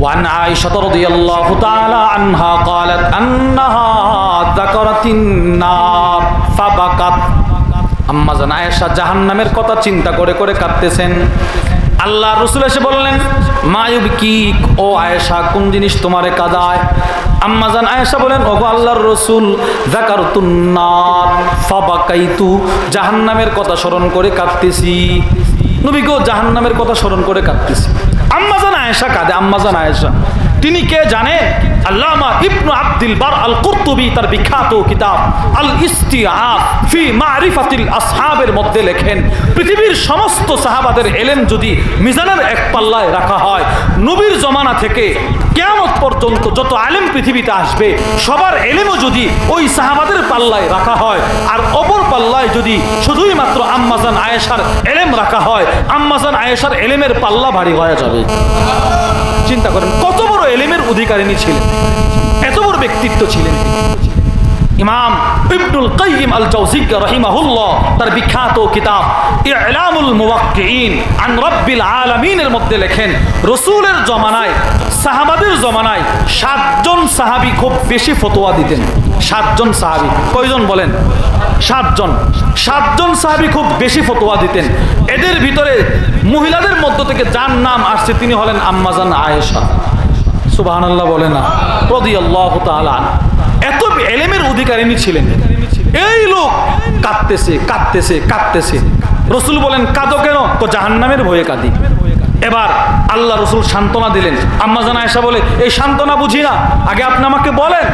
وعن عائشة رضي الله تعالى عنها قالت أنها ذكرت النار فبكت আম্মা জান আয়েশা জাহান্নামের কথা চিন্তা করে করে কাঁদতেছেন আল্লাহ রসুল এসে বললেন মায়ুব কি ও আয়েশা কোন জিনিস তোমারে কাদায় আম্মা জান আয়েশা বলেন ওগো আল্লাহর রসুল জাকার তুন্নার ফাবাকাইতু জাহান্নামের কথা স্মরণ করে কাঁদতেছি নবী গো জাহান্নামের কথা স্মরণ করে কাঁদতেছি আম্মা জান আয়েশা কাঁদে আম্মাজান আয়েশা। তিনি কে জানেন? আল্লামা ইবনু আব্দুল বার আল কুরতুবি তার বিখ্যাত কিতাব আল ইস্তিআব ফি মারিফাতিল আসহাবের মধ্যে লেখেন, পৃথিবীর সমস্ত সাহাবাদের এলেম যদি মিজানের এক পাল্লায় রাখা হয়, নবীর জমানা থেকে কেয়ামত পর্যন্ত যত আলেম পৃথিবীতে আসবে, সবার এলেমও যদি ওই সাহাবাদের পাল্লায় রাখা হয়, আর অপর পাল্লায় যদি শুধুই মাত্র আম্মাজান আয়েশার এলেম রাখা হয়, আম্মাজান আয়েশার এলেমের পাল্লা ভারী হয়ে যাবে। চিন্তা করেন, কত বড় এলেমের অধিকারিণী ছিলেন? এত বড় ব্যক্তিত্ব ছিলেন ইমাম ইবনুল কাইয়িম আল জাওজিক রাহিমাহুল্লাহ, তার বিখ্যাত কিতাব ইলামুল মুওয়াক্কিন আন রাব্বিল আলামিনের মধ্যে লেখেন, রসুলের জমানায়, সাহাবাদের জমানায় সাতজন সাহাবী খুব বেশি ফতোয়া দিতেন। সাতজন সাহাবী। কয়জন বলেন? সাতজন। সাতজন সাহাবী খুব বেশি ফতোয়া দিতেন। এদের ভিতরে মহিলাদের মধ্য থেকে যার নাম আসছে তিনি হলেন আম্মাজান আয়েশা। সুবাহান আল্লাহ বলে না। প্রদি আল্লাহ এত এলেমের অধিকারিণী ছিলেন। এই লোক কাঁদতেছে কাঁদতেছে কাঁদতেছে। রসুল বলেন, কাঁদো কেন? তো জাহান্নামের ভয়ে কাঁদি। এবার আল্লাহ রসুল সান্ত্বনা দিলেন। আম্মা জানা এসা বলে, এই সান্ত্বনা বুঝি না। আগে আপনি আমাকে বলেন।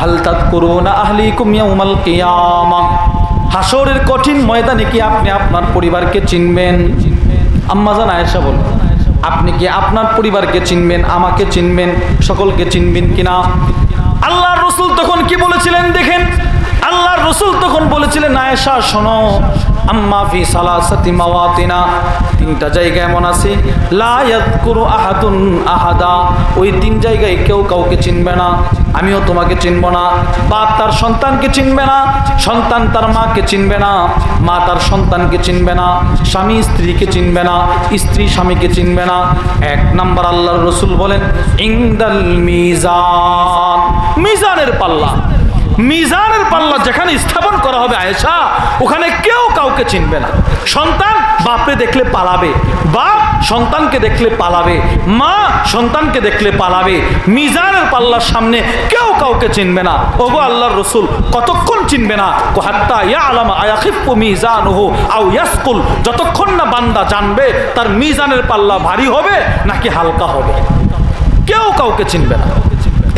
হালতাত করুনা আহলি কুমিয়া উমাল কিয়ামা। হাসরের কঠিন ময়দানে কি আপনি আপনার পরিবারকে চিনবেন? আম্মা জানা এসা বলেন আপনি কি আপনার পরিবারকে চিনবেন? আমাকে চিনবেন? সকলকে চিনবেন কিনা আল্লাহর রসুল তখন কি বলেছিলেন দেখেন? আল্লাহর রসুল তখন বলেছিলেন, আয়েশা, শোনো। তিনটা জায়গা এমন লা ওই তিন জায়গায় কেউ কাউকে চিনবে না, আমিও তোমাকে চিনব না। বাপ তার সন্তানকে চিনবে না, সন্তান তার মাকে চিনবে না, মা তার সন্তানকে চিনবে না, স্বামী স্ত্রীকে চিনবে না, স্ত্রী স্বামীকে চিনবে না। এক নাম্বার আল্লাহর রসুল বলেন ইংদাল মিজান। মিজানের পাল্লা। মিজানের পাল্লা যেখানে স্থাপন করা হবে আয়েশা, ওখানে কেউ কাউকে চিনবে না। সন্তান বাপরে দেখলে পালাবে, বাপ সন্তানকে দেখলে পালাবে, মা সন্তানকে দেখলে পালাবে, মিজানের পাল্লার সামনে কেউ কাউকে চিনবে না। ওগো আল্লাহর রসুল, কতক্ষণ চিনবে না? হাত্তা ইয়া আলামা আয়াখিফু মিজানুহু আও ইয়াসকুল, যতক্ষণ না বান্দা জানবে তার মিজানের পাল্লা ভারী হবে নাকি হালকা হবে। কেউ কাউকে চিনবে না।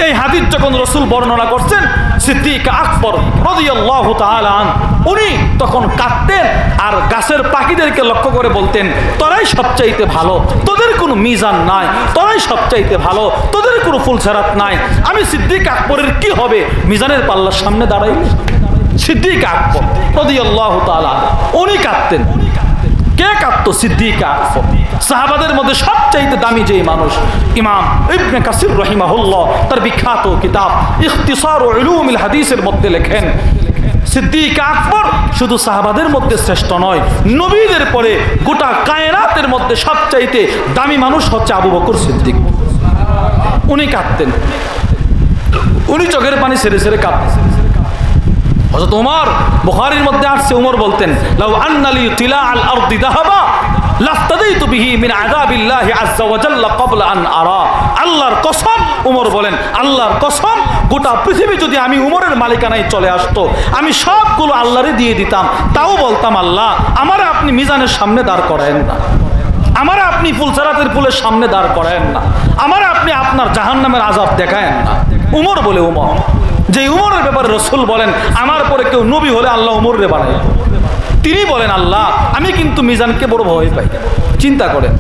এই হাদিস যখন রসুল বর্ণনা করছেন, সিদ্দিক আকবর রদিয়াল্লাহ তাআলান উনি তখন কাঁদতেন আর গাছের পাখিদেরকে লক্ষ্য করে বলতেন, তোরাই সবচাইতে ভালো, তোদের কোনো মিজান নাই, তোরাই সবচাইতে ভালো, তোদের কোনো ফুলছারাত নাই। আমি সিদ্দিক আকবরের কি হবে? মিজানের পাল্লার সামনে দাঁড়াইলে? সিদ্দিক আকবর রদিয়াল্লাহ তাআলা উনি কাঁদতেন। কে কাঁদতো সিদ্দিকা সাহাবাদের মধ্যে সবচাইতে দামি যেই মানুষ ইমাম ইবনে কাসির রহিমাহুল্লাহ, তার বিখ্যাত কিতাব ইখতিসার উলুমিল হাদিসের মধ্যে লেখেন, সিদ্দিক আকবর শুধু সাহাবাদের মধ্যে শ্রেষ্ঠ নয়, নবীদের পরে গোটা কায়নাতের মধ্যে সবচাইতে দামি মানুষ হচ্ছে আবু বকর সিদ্দিক। উনি কাঁদতেন। উনি চোখের পানি সেরে সেরে কাঁদতেন। হযরত উমর, বুখারীর মধ্যে আসছে, উমর বলতেন, লাউ আন্নালি তিলা আল আরদি দাহাবা লাফতাদাইতু বিহি মিন আযাবিল্লাহি আযজা ওয়া জাল্লা ক্বাবলা আন আরা। আল্লাহর কসম, উমর বলেন, আল্লাহর কসম, গোটা পৃথিবী যদি আমি উমরের মালিকানায় চলে আসতো, আমি সবগুলো আল্লাহরে দিয়ে দিতাম। তাও বলতাম, আল্লাহ, আমারে আপনি মিজানের সামনে দাঁড় করায়েন না। আমার আপনি ফুলসারাতের ফুলের সামনে দাঁড় করায়েন না। আমার আপনি আপনার জাহান্নামের আজাব দেখায়েন না। উমর বলে, উমর যে উমরের ব্যাপারে রসুল বলেন, আমার পরে কেউ নবী হলে আল্লাহ উমরে বানায়। তিনি বলেন, আল্লাহ, আমি কিন্তু মিজানকে বড় ভয় পাই। চিন্তা করেন।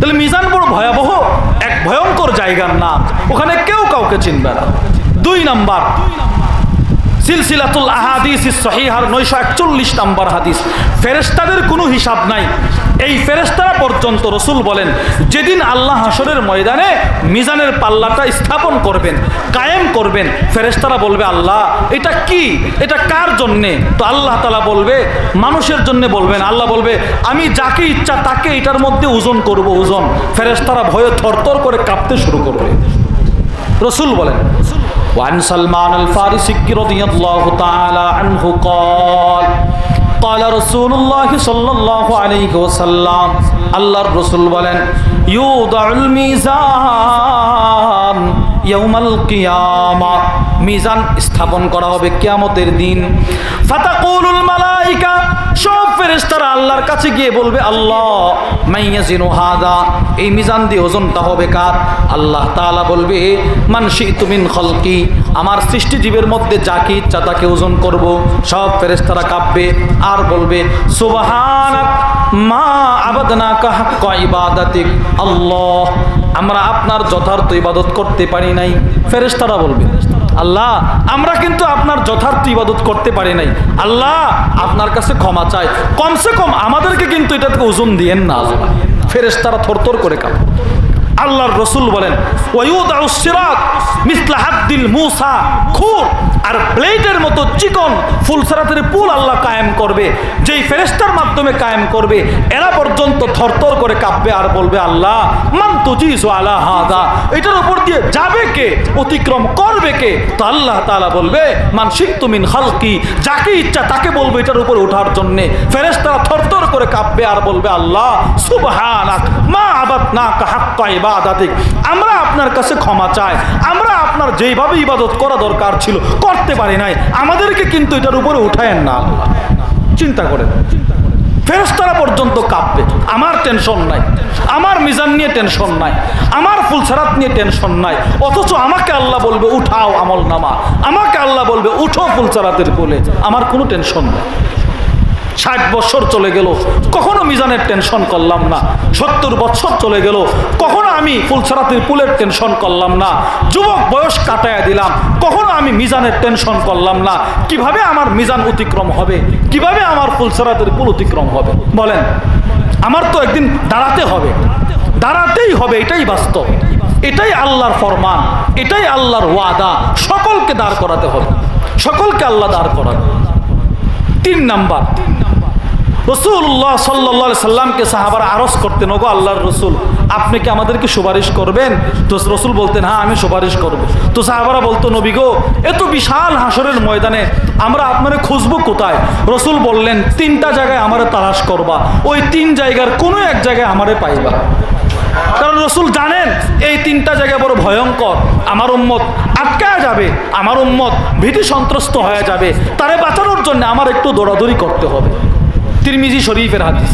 তাহলে মিজান বড় ভয়াবহ, এক ভয়ঙ্কর জায়গার নাম। ওখানে কেউ কাউকে চিনবে না। দুই নাম্বার সিলসিলাতুল আহাদিস সহিহার নয়শো একচল্লিশ নাম্বার হাদিস। ফেরেস্তাদের কোনো হিসাব নাই। এই ফেরেস্তারা পর্যন্ত রসুল বলেন, যেদিন আল্লাহ হাসরের ময়দানে মিজানের পাল্লাটা স্থাপন করবেন, কায়েম করবেন ফেরেস্তারা বলবে, আল্লাহ, এটা কি? এটা কার জন্যে? তো আল্লাহ তালা বলবে, মানুষের জন্য বলবেন। আল্লাহ বলবে, আমি যাকে ইচ্ছা তাকে এটার মধ্যে ওজন করব, ওজন। ফেরেস্তারা ভয়ে থরথর করে কাঁপতে শুরু করবে। রসুল বলেন وعن سلمان الفارسي رضي الله تعالى عنه قال قال رسول الله صلى الله عليه وسلم আল্লাহর রসুল বলেন ইউদাউল মিজান ইয়াউমাল কিয়ামা মিজান স্থাপন করা হবে কিয়ামতের দিন ফাতাকুলুল মালাইকা সব ফেরেশতারা আল্লাহর কাছে গিয়ে বলবে, আল্লাহ, মাইয়াজিনু হাদা। এই মিজান দিয়ে ওজনটা হবে কার? আল্লাহ তাআলা বলবে মানসি তুমিন খলকি। আমার সৃষ্টিজীবের মধ্যে যাকে ইচ্ছা তাকে ওজন করব। সব ফেরেশতারা কাঁপবে আর বলবে, সুবহানাক, মা আবাদনাকা হাক্কা ইবাদাতিক। আল্লাহ, আমরা আপনার যথার্থ ইবাদত করতে পারি নাই। ফেরেশতারা বলবে আল্লাহ, আমরা কিন্তু আপনার যথার্থ ইবাদত করতে পারি নাই। আল্লাহ আপনার কাছে ক্ষমা চাই কমসে কম আমাদেরকে কিন্তু এটা থেকে ওজন দিয়েন না ফেরেস তারা থরতর করে কাঁপে। আল্লাহর রসুল বলেন মুসা আর প্লেটের মতো চিকন ফুলসরাতের পুল আল্লাহ কায়েম করবে। যেই ফেরেস্তার মাধ্যমে কায়েম করবে, এরা পর্যন্ত থরথর করে কাঁপবে আর বলবে, আল্লাহ, মান তুজিস হাদা। এটার উপর দিয়ে যাবে কে? অতিক্রম করবে কে? তো আল্লাহ তাআলা বলবে, মান তুমিন হালকি যাকে ইচ্ছা তাকে বলবে এটার উপর ওঠার জন্যে। ফেরেস্তারা থরথর করে কাঁপবে আর বলবে, আল্লাহ, সুবহানাক, মা আবাদনাকা হাক্কা ইবাদাতিক। আমরা আপনার কাছে ক্ষমা চাই। আমরা আপনার যেইভাবে ইবাদত করা দরকার ছিল, করতে পারি নাই। আমাদেরকে কিন্তু এটার উপরে উঠায়েন না চিন্তা করেন। ফেরস্তারা পর্যন্ত কাঁপবে। আমার টেনশন নাই। আমার মিজান নিয়ে টেনশন নাই। আমার ফুলসারাত নিয়ে টেনশন নাই। অথচ আমাকে আল্লাহ বলবে, উঠাও আমল নামা আমাকে আল্লাহ বলবে, উঠো ফুলসারাতের কোলে। আমার কোনো টেনশন নাই। ষাট বছর চলে গেল। কখনো মিজানের টেনশন করলাম না। সত্তর বছর চলে গেল। কখনো আমি ফুলছড়াতির পুলের টেনশন করলাম না। যুবক বয়স কাটায় দিলাম। কখনো আমি মিজানের টেনশন করলাম না। কীভাবে আমার মিজান অতিক্রম হবে? কীভাবে আমার ফুলছড়াতির পুল অতিক্রম হবে? বলেন, আমার তো একদিন দাঁড়াতে হবে। দাঁড়াতেই হবে, এটাই বাস্তব। এটাই আল্লাহর ফরমান। এটাই আল্লাহর ওয়াদা। সকলকে দাঁড় করাতে হবে। সকলকে আল্লাহ দাঁড় করাবে। তিন নাম্বার। রসুল্লাহ সাল্লা সাল্লামকে সাহাবারা আরস করতেন, ওগো আল্লাহর রসুল, আপনি কি আমাদেরকে সুপারিশ করবেন? তো রসুল বলতেন হ্যাঁ আমি সুপারিশ করব। তো সাহাবারা বলতো, নবী গো এত বিশাল হাসরের ময়দানে, আমরা আপনারে খুঁজবো কোথায়? রসুল বললেন, তিনটা জায়গায় আমারে তালাশ করবা, ওই তিন জায়গার কোনো এক জায়গায় আমারে পাইবা। কারণ রসুল জানেন এই তিনটা জায়গা বড় ভয়ঙ্কর আমার উম্মত আটকায় যাবে আমার উম্মত ভীতি সন্ত্রস্ত হয়ে যাবে তারে বাঁচানোর জন্য আমার একটু দৌড়াদৌড়ি করতে হবে তিরমিজি শরীফের হাদিস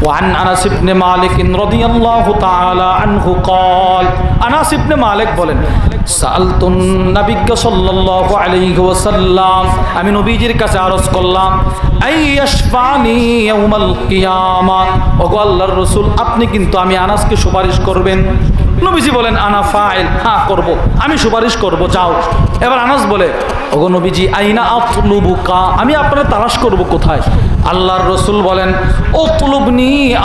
وعن انس بن مالك رضي الله تعالى عنه قال انس بن مالك বলেন সালতুন নাবিজ্ঞ সাল্লাল্লাহু আলাইহি ওয়াসাল্লাম। আমি নবীজির কাছে আরজ করলাম আইয়াশফানি ইয়াউমাল কিয়ামা। ওগো আল্লাহর রাসূল, আপনি কিন্তু আমি আনাসকে সুপারিশ করবেন। নবীজি বলেন, আনা ফাইল। হ্যাঁ করব। আমি সুপারিশ করব, যাও। এবার আনাস বলে, ওগো নবীজি, আইনা আতলুবুকা? আমি আপনার তালাশ করব কোথায়? আল্লাহর রসুল বলেন ও তুলুবনি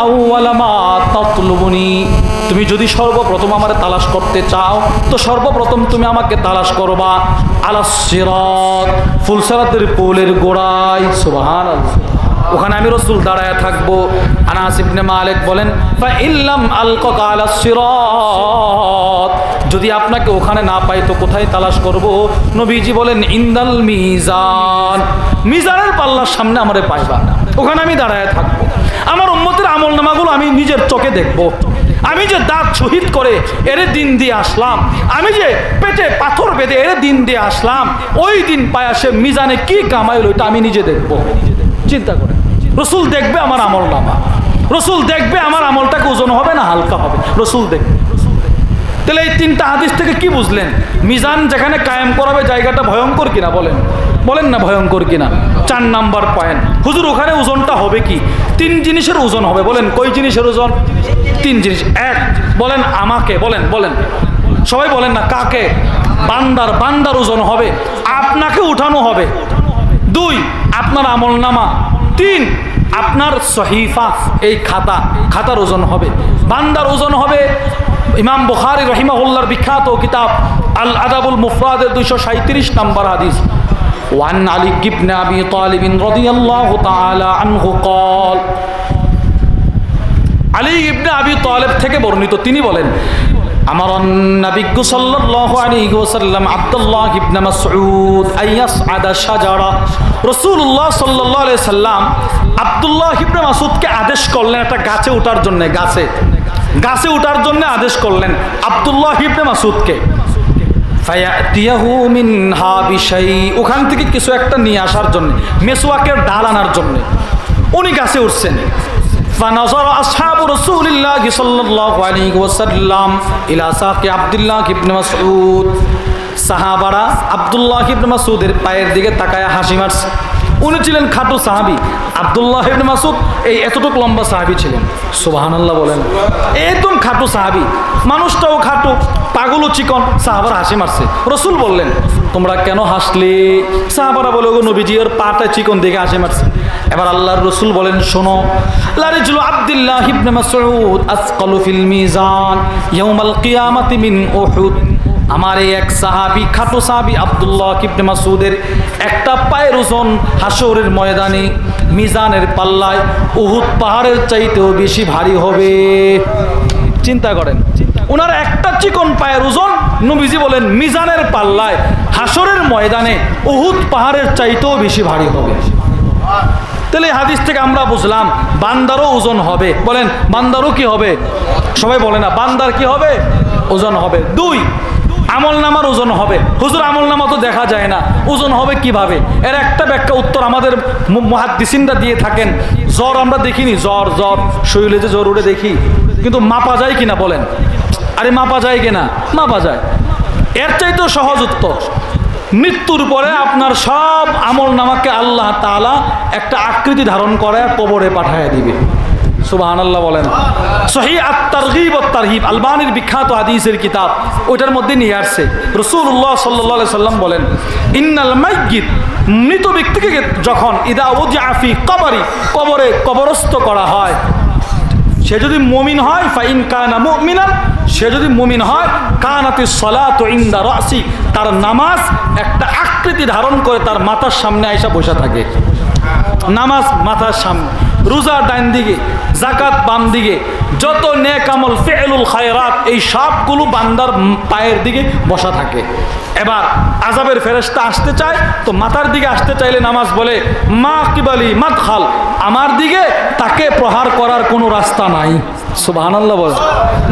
মা তৎলুবনি তুমি যদি সর্বপ্রথম আমার তালাশ করতে চাও, তো সর্বপ্রথম তুমি আমাকে তালাশ করবা আলাস সিরাত ফুলসারাতের পোলের গোড়ায় সুবহান ওখানে আমি রসুল দাঁড়ায় থাকব। আনাস ইবনে মালিক বলেন যদি আপনাকে ওখানে না পাই, তো কোথায় তালাশ করব? নবীজি বলেন, ইন্দাল মিজান। মিজানের পাল্লার সামনে আমারে পাইবা ওখানে আমি দাঁড়ায় থাকব। আমার উম্মতের আমল নামাগুলো আমি নিজের চোখে দেখব। আমি যে দাঁত শহীদ করে এর দিন দিয়ে আসলাম, আমি যে পেটে পাথর বেঁধে এর দিন দিয়ে আসলাম, ওই দিন পায়া সে মিজানে কি কামাইল ওইটা আমি নিজে দেখব। চিন্তা করে রসুল দেখবে আমার আমল নামা। রসুল দেখবে আমার আমলটাকে ওজন হবে না হালকা হবে। রসুল দেখবে। তাহলে এই তিনটা হাদিস থেকে কি বুঝলেন? মিজান যেখানে কায়েম করাবে জায়গাটা ভয়ঙ্কর কিনা বলেন? বলেন না ভয়ঙ্কর কিনা। চার নাম্বার পয়েন্ট হুজুর, ওখানে ওজনটা হবে কি? তিন জিনিসের ওজন হবে। বলেন, কই জিনিসের ওজন? তিন জিনিস। এক, বলেন আমাকে, বলেন বলেন। সবাই বলেন না, কাকে? বান্দার বান্দার ওজন হবে। আপনাকে উঠানো হবে। দুই, আপনার আমল নামা তিন, আপনার সহিফা, এই খাতা। খাতার ওজন হবে। বান্দার ওজন হবে ইমাম বুখারি রহিমাহুল্লার বিখ্যাত কিতাব আল আদাবুল মুফরাদের দুইশো সাঁত্রিশ নম্বর হাদিস। ওয়ান আলী গিবনে আবি তালিবিন রদিয়াল্লাহু তাআলা আনহু কল আলী ইবনে আবি তালেব থেকে বর্ণিত তিনি বলেন আমার অন্নাবিজ্ঞ সাল্লাল্লাহু আলাইহি ওয়াসাল্লাম আব্দুল্লাহ ইবনে মাসউদ আইয়াস আদা শাজারা। রাসূলুল্লাহ সাল্লাল্লাহু আলাইহি সাল্লাম আব্দুল্লাহ ইবনে মাসউদকে আদেশ করলেন একটা গাছে ওঠার জন্য, গাছে। গাছে ওঠার জন্য আদেশ করলেন আব্দুল্লাহ ইবনে মাসউদকে ফায়াতিয়াহু মিনহা বিশাই ওখান থেকে কিছু একটা নিয়ে আসার জন্য মেসওয়াকের ডাল আনার জন্য উনি গাছে উঠছেন فنظر أصحاب رسول الله صلى الله عليه وسلم إلى ساق عبد الله بن مسعود সাহাবারা আব্দুল্লাহ ইবনে মাসুদের পায়ের দিকে তাকায় হাসি মারছে উনি ছিলেন খাটো সাহাবি। আব্দুল্লাহ মাসুদ এই এতটুকু লম্বা সাহাবি ছিলেন। সুবহানাল্লাহ বলেন। একদম খাটো সাহাবি। মানুষটাও খাটো, পাগলও চিকন, সাহাবার হাসি মারছে। রসুল বললেন, তোমরা কেন হাসলে? সাহাবারা বলে গো নবীজি, ওর পাটা চিকন দেখে হাসি মারছে। এবার আল্লাহর রসুল বলেন, শোনো, লারিজুল আব্দুল্লাহ ইবনে মাসউদ আসকালু ফিল মিজান ইয়াউমাল কিয়ামাতি মিন উহুদ। আমার এই এক সাহাবি, খাটো সাহাবি আব্দুল্লাহ কিবনে মাসুদের একটা পায়ের ওজন হাসরের ময়দানে মিজানের পাল্লায় উহুদ পাহাড়ের চাইতেও বেশি ভারী হবে। চিন্তা করেন ওনার একটা চিকন পায়ের ওজন নবীজি বলেন মিজানের পাল্লায় হাসরের ময়দানে উহুদ পাহাড়ের চাইতেও বেশি ভারী হবে। তাহলে হাদিস থেকে আমরা বুঝলাম বান্দারও ওজন হবে। বলেন, বান্দারও কি হবে? সবাই বলে না, বান্দার কি হবে? ওজন হবে। দুই আমল নামার ওজন হবে। হুজুর, আমল নামা তো দেখা যায় না। ওজন হবে কীভাবে? এর একটা ব্যাখ্যা উত্তর আমাদের মহাদিসিনরা দিয়ে থাকেন। জ্বর আমরা দেখিনি। জ্বর জ্বর, শরীরে যে জ্বর উঠে দেখি। কিন্তু মাপা যায় কিনা বলেন? আরে মাপা যায় কিনা? মাপা যায়। এর চাইতেও সহজ উত্তর। মৃত্যুর পরে আপনার সব আমল নামাকে আল্লাহ তাআলা একটা আকৃতি ধারণ করে, কবরে পাঠায় দিবে। সুবাহান আল্লাহ বলেন। সহি আত্মারহিব তারহিব, আলবানির বিখ্যাত হাদিসের কিতাব, ওইটার মধ্যে নিয়ে আসছে। রসুল্লাহ সাল্লাহ সাল্লাম বলেন, ইন্নাল মাইগিত মৃত ব্যক্তিকে যখন ইদা ওজাফি কবরি, কবরে কবরস্থ করা হয়, সে যদি মমিন হয়, ফাইন কানা মুমিনান, সে যদি মুমিন হয়, কানাতি সলাত ইন্দা রাসি, তার নামাজ একটা আকৃতি ধারণ করে তার মাথার সামনে আইসা বসে থাকে। নামাজ মাথার সামনে। রোজা ডাইন দিকে জাকাত বাম দিকে, যত নেক আমল, ফেলুল খায়রাত, এই সবগুলো বান্দার পায়ের দিকে বসা থাকে। এবার আজাবের ফেরেস্তা আসতে চায়, তো মাথার দিকে আসতে চাইলে নামাজ বলে, মা কিবালি মাত খাল আমার দিকে তাকে প্রহার করার কোনো রাস্তা নাই। সুবহানাল্লাহ বলে।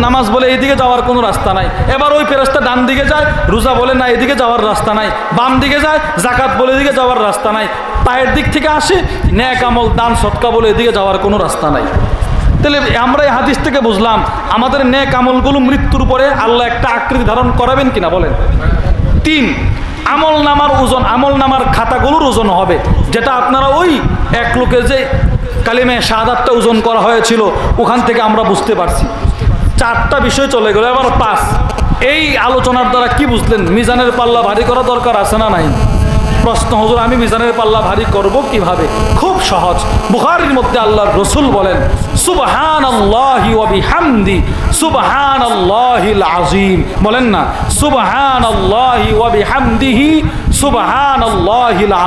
নামাজ বলে এইদিকে যাওয়ার কোনো রাস্তা নাই। এবার ওই ফেরস্তা ডান দিকে যায়, রোজা বলে না, এদিকে যাওয়ার রাস্তা নাই। বাম দিকে যায় জাকাত বলে এদিকে যাওয়ার রাস্তা নাই। পায়ের দিক থেকে আসে, ন্যাক আমল, দান, সৎকা বলে এদিকে যাওয়ার কোনো রাস্তা নাই। তাহলে আমরা এই হাদিস থেকে বুঝলাম, আমাদের ন্যাক আমলগুলো মৃত্যুর পরে আল্লাহ একটা আকৃতি ধারণ করাবেন কিনা বলেন। তিন, আমল নামার ওজন, আমল নামার খাতাগুলোর ওজন হবে, যেটা আপনারা ওই এক লোকের যে কালিমে শাহাদাতটা ওজন করা হয়েছিল, ওখান থেকে আমরা বুঝতে পারছি। চারটা বিষয় চলে গেল, এবার পাঁচ। এই আলোচনার দ্বারা কি বুঝলেন? মিজানের পাল্লা ভারী করা দরকার আছে না নাই? প্রশ্ন, হজুর, আমি মিজানের পাল্লা ভারী করব কীভাবে? খুব সহজ। বুখারির মধ্যে আল্লাহর রসুল বলেন সুবহান ওয়াবিহামদি সুবহান আজিম বলেন না সুবহান ওয়াবিহামদিহি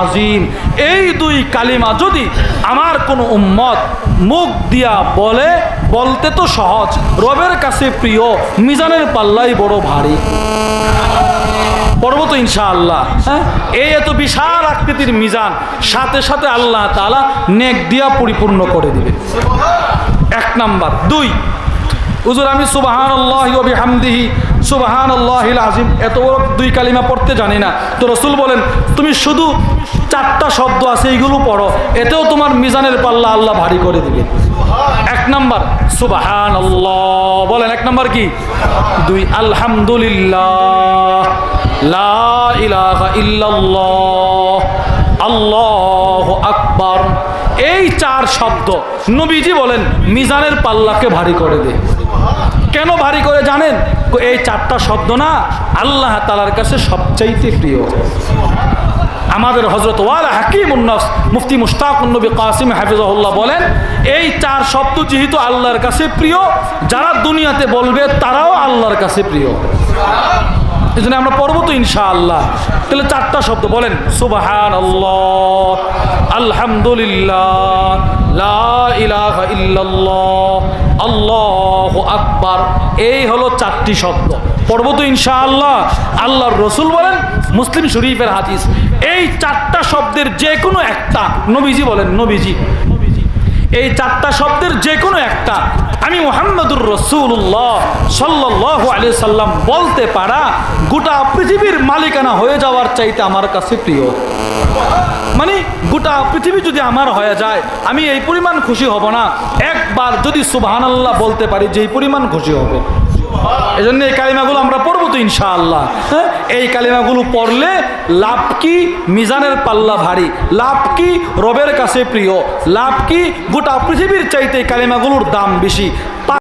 আজিম এই দুই কালিমা যদি আমার কোনো উম্মত মুখ দিয়া বলে, বলতে তো সহজ। রবের কাছে প্রিয়, মিজানের পাল্লাই বড় ভারী। পর্বত ইনশাআল্লাহ হ্যাঁ? এই এত বিশাল আকৃতির মিজান, সাথে সাথে আল্লাহ তালা নেক দিয়া পরিপূর্ণ করে দিবে। এক নাম্বার। দুই, হুজুর আমি সুবাহান হামদিহি সুবাহান আল্লাহিল আজিম এত দুই কালিমা পড়তে জানি না। তো রসুল বলেন, তুমি শুধু চারটা শব্দ আছে এইগুলো পড়ো, এতেও তোমার মিজানের পাল্লা আল্লাহ ভারী করে দিবে। এক নাম্বার সুবাহান আল্লাহ বলেন, এক নাম্বার কি? দুই, আলহামদুলিল্লাহ। লা ইলাহা ইল্লাল্লাহ। আল্লাহ আকবার। এই চার শব্দ, নবীজি বলেন, মিজানের পাল্লাকে ভারী করে দে। কেন ভারী করে জানেন? এই চারটা শব্দ না আল্লাহ তালার কাছে সবচাইতে প্রিয়। আমাদের হজরত ওয়াল হাকিম উন্নস মুফতি মুশতাক নবী কাসিম হাফিজহুল্লাহ বলেন, এই চার শব্দ যেহেতু আল্লাহর কাছে প্রিয়, যারা দুনিয়াতে বলবে তারাও আল্লাহর কাছে প্রিয়। এই জন্য আমরা পড়ব তো ইনশাআল্লাহ। তাহলে চারটা শব্দ বলেন সুবাহান আল্লাহ আলহামদুলিল্লাহ আল্লাহু আকবার। এই হলো চারটি শব্দ। পড়ব তো ইনশাআল্লাহ। আল্লাহর রসুল বলেন, মুসলিম শরীফের হাদিস। এই চারটা শব্দের যে কোনো একটা নবীজি বলেন, নবীজি। এই চারটা শব্দের যে কোনো একটা আমি মোহাম্মদুর রসুল্লাহ সাল্লাহ আলি সাল্লাম বলতে পারা গোটা পৃথিবীর মালিকানা হয়ে যাওয়ার চাইতে আমার কাছে প্রিয়। মানে গোটা পৃথিবী যদি আমার হয়ে যায়, আমি এই পরিমাণ খুশি হব না। একবার যদি সুবাহান আল্লাহ বলতে পারি যে এই পরিমাণ খুশি হবে। এই জন্য এই কালিমাগুলো আমরা পড়ব তো ইনশাআল্লাহ হ্যাঁ? এই কালিমাগুলো পড়লে লাভ কি? মিজানের পাল্লা ভারী। লাভ কি? রবের কাছে প্রিয়। লাভ কি? গোটা পৃথিবীর চাইতে কালিমাগুলোর দাম বেশি।